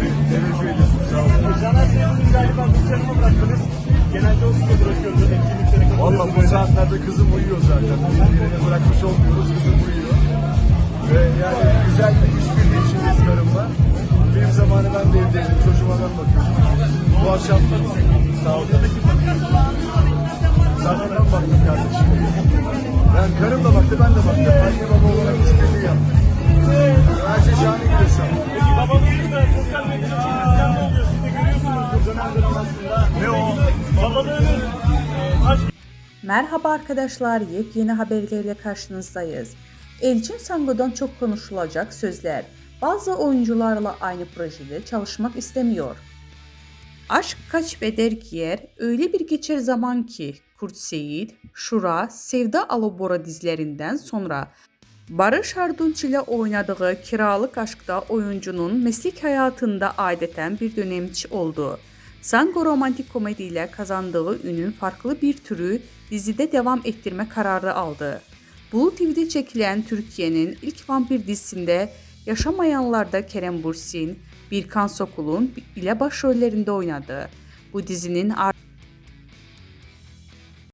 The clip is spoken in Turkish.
Teşekkür ediyoruz. Canan Sevim'in galiba Bursa'ya bıraktınız? Genelde o size bırakıyoruz. Valla bu saatlerde kızım uyuyor zaten. Birbirine bırakmış olmuyoruz. Kızım uyuyor. Ve yani güzel bir işbirliği içindeyiz karımla. Zamanı ben de evdeydim. Çocuğuma ben bakıyordum. Bu akşam sağ olun. Zaten ben baktım kardeşim. Yani karım da baktı, ben de baktım. Merhaba arkadaşlar, yepyeni haberlerle karşınızdayız. Elçin Sango'dan çok konuşulacak sözler. Bazı oyuncularla aynı projede çalışmak istemiyor. Aşk kaç beder giyer, öyle bir geçer zaman ki Kurt Seyit, Şura, Sevda Alobora dizilerinden sonra Barış Arduç ile oynadığı Kiralık Aşk'ta oyuncunun meslek hayatında adeten bir dönemçi oldu. Sango romantik komediyle kazandığı ünün farklı bir türü dizide devam ettirme kararı aldı. Blue TV'de çekilen Türkiye'nin ilk vampir dizisinde Yaşamayanlar'da Kerem Bursin, Birkan Sokul'un ile başrollerinde oynadı. Bu dizinin